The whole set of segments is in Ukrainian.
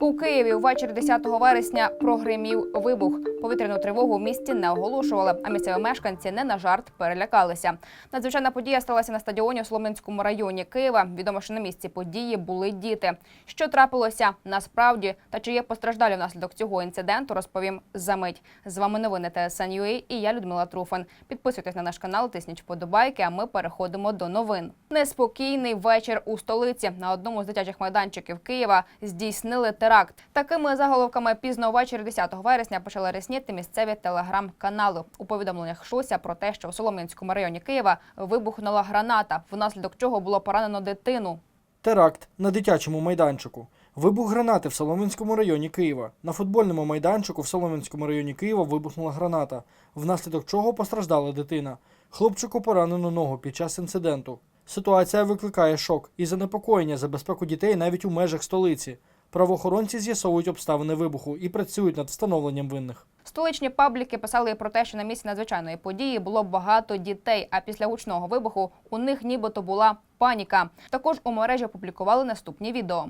У Києві ввечері 10 вересня прогримів вибух. Повітряну тривогу в місті не оголошували, а місцеві мешканці не на жарт перелякалися. Надзвичайна подія сталася на стадіоні у Солом'янському районі Києва. Відомо, що на місці події були діти. Що трапилося насправді та чи є постраждалі внаслідок цього інциденту, розповім за мить. З вами новини ТСН.UA і я Людмила Труфан. Підписуйтесь на наш канал, тисніть вподобайки. А ми переходимо до новин. Неспокійний вечір у столиці на одному з дитячих майданчиків Києва здійснили теракт. Такими заголовками пізно ввечері 10 вересня почали ресніти місцеві телеграм-канали. У повідомленнях йшлося про те, що у Солом'янському районі Києва вибухнула граната, внаслідок чого було поранено дитину. Теракт на дитячому майданчику. Вибух гранати в Солом'янському районі Києва. На футбольному майданчику в Солом'янському районі Києва вибухнула граната, внаслідок чого постраждала дитина. Хлопчику поранено ногу під час інциденту. Ситуація викликає шок і занепокоєння за безпеку дітей навіть у межах столиці. Правоохоронці з'ясовують обставини вибуху і працюють над встановленням винних. Столичні пабліки писали про те, що на місці надзвичайної події було багато дітей. А після гучного вибуху у них нібито була паніка. Також у мережі опублікували наступні відео.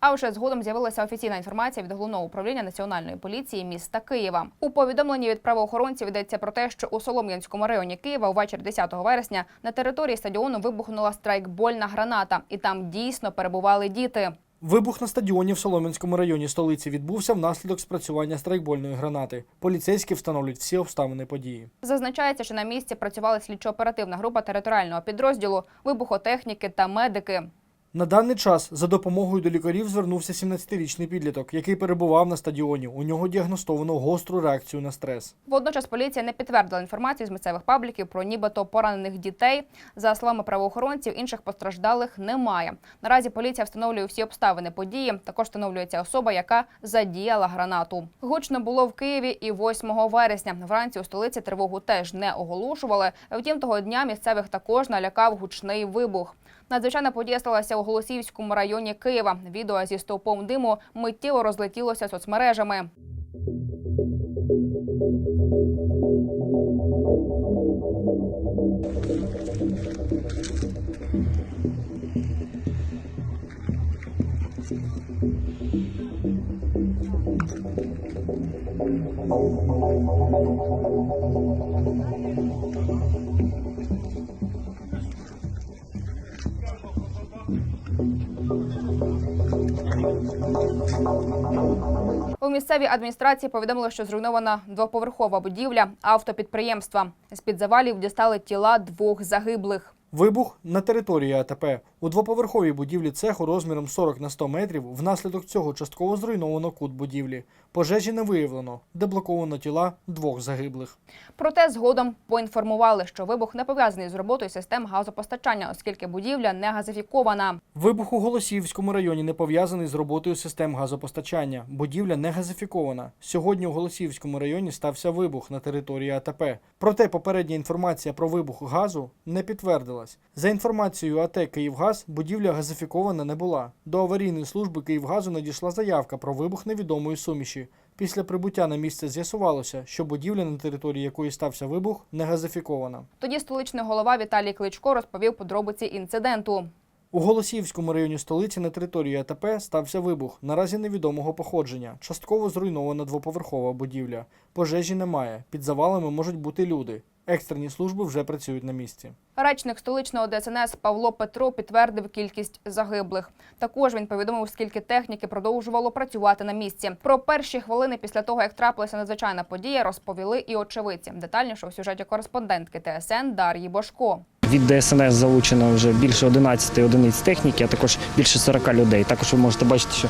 А вже згодом з'явилася офіційна інформація від головного управління національної поліції міста Києва. У повідомленні від правоохоронців йдеться про те, що у Солом'янському районі Києва ввечері 10 вересня на території стадіону вибухнула страйкбольна граната, і там дійсно перебували діти. Вибух на стадіоні в Солом'янському районі столиці відбувся внаслідок спрацювання страйкбольної гранати. Поліцейські встановлюють всі обставини події. Зазначається, що на місці працювала слідчо-оперативна група територіального підрозділу, вибухотехніки та медики. На даний час за допомогою до лікарів звернувся 17-річний підліток, який перебував на стадіоні. У нього діагностовано гостру реакцію на стрес. Водночас поліція не підтвердила інформацію з місцевих пабліків про нібито поранених дітей. За словами правоохоронців, інших постраждалих немає. Наразі поліція встановлює всі обставини події. Також встановлюється особа, яка задіяла гранату. Гучно було в Києві і 8 вересня. Вранці у столиці тривогу теж не оголошували. Втім, того дня місцевих також налякав гучний вибух. Надзвичайна подія сталася у Голосіївському районі Києва. Відео зі стовпом диму миттєво розлетілося соцмережами. У місцевій адміністрації повідомили, що зруйнована двоповерхова будівля автопідприємства. З під завалів дістали тіла двох загиблих. Вибух на території АТП. У двоповерховій будівлі цеху розміром 40 на 100 метрів внаслідок цього частково зруйновано кут будівлі. Пожежі не виявлено, деблоковано тіла двох загиблих. Проте згодом поінформували, що вибух не пов'язаний з роботою систем газопостачання, оскільки будівля не газифікована. Вибух у Голосіївському районі не пов'язаний з роботою систем газопостачання. Будівля не газифікована. Сьогодні у Голосіївському районі стався вибух на території АТП. Проте попередня інформація про вибух газу не підтвердилась. За інформацією АТ Київгаз, будівля газифікована не була. До аварійної служби Київгазу надійшла заявка про вибух невідомої суміші. Після прибуття на місце з'ясувалося, що будівля, на території якої стався вибух, не газифікована. Тоді столичний голова Віталій Кличко розповів подробиці інциденту. У Голосіївському районі столиці на території АТП стався вибух, наразі невідомого походження. Частково зруйнована двоповерхова будівля. Пожежі немає. Під завалами можуть бути люди. Екстрені служби вже працюють на місці. Речник столичного ДСНС Павло Петро підтвердив кількість загиблих. Також він повідомив, скільки техніки продовжувало працювати на місці. Про перші хвилини після того, як трапилася надзвичайна подія, розповіли і очевидці. Детальніше у сюжеті кореспондентки ТСН Дар'ї Бошко. Від ДСНС залучено вже більше 11 одиниць техніки, а також більше 40 людей. Також ви можете бачити, що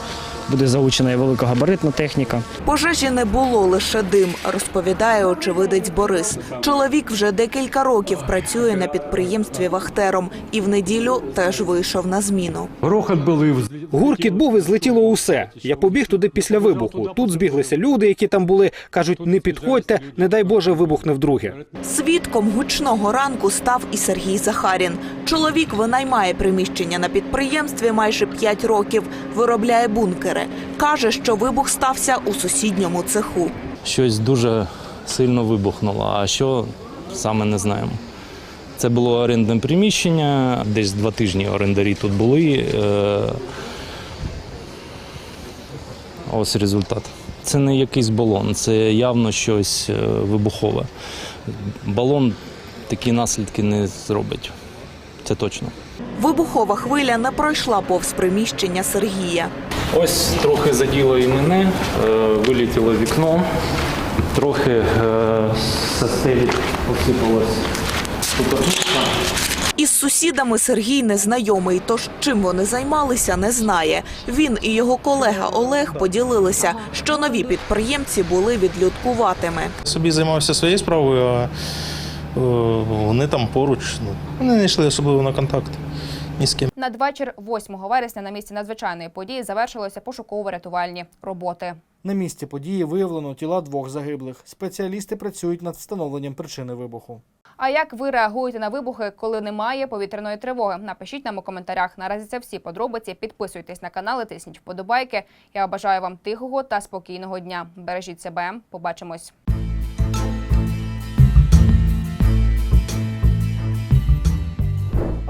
буде залучена і великогабаритна техніка. Пожежі не було лише дим, розповідає очевидець Борис. Чоловік вже декілька років працює на підприємстві вахтером і в неділю теж вийшов на зміну. Грохот був і Гуркіт був і злетіло усе. Я побіг туди після вибуху. Тут збіглися люди, які там були. кажуть, не підходьте, не дай Боже, вибухне вдруге. Свідком гучного ранку став і Сергій Захарін. Чоловік винаймає приміщення на підприємстві майже 5 років, виробляє бункери. Каже, що вибух стався у сусідньому цеху. щось дуже сильно вибухнуло. А що саме не знаємо. Це було орендне приміщення, десь два тижні орендарі тут були. Е, Ось результат. Це не якийсь балон, це явно щось е, вибухове. Балон такі наслідки не зробить. Це точно. Вибухова хвиля не пройшла повз приміщення Сергія. Ось трохи заділо і мене, е, вилетіло вікно, трохи е, стелі посипалось штукатурка. Із сусідами Сергій незнайомий, тож чим вони займалися, не знає. Він і його колега Олег поділилися, що нові підприємці були відлюдкуватими. собі займався своєю справою, а вони там поруч. Ну, вони не йшли особливо на контакт ні з ким. Надвечір 8 вересня на місці надзвичайної події завершилися пошуково-рятувальні роботи. На місці події виявлено тіла двох загиблих. Спеціалісти працюють над встановленням причини вибуху. А як ви реагуєте на вибухи, коли немає повітряної тривоги? Напишіть нам у коментарях. Наразі це всі подробиці. Підписуйтесь на канал, і тисніть вподобайки. Я бажаю вам тихого та спокійного дня. Бережіть себе. Побачимось.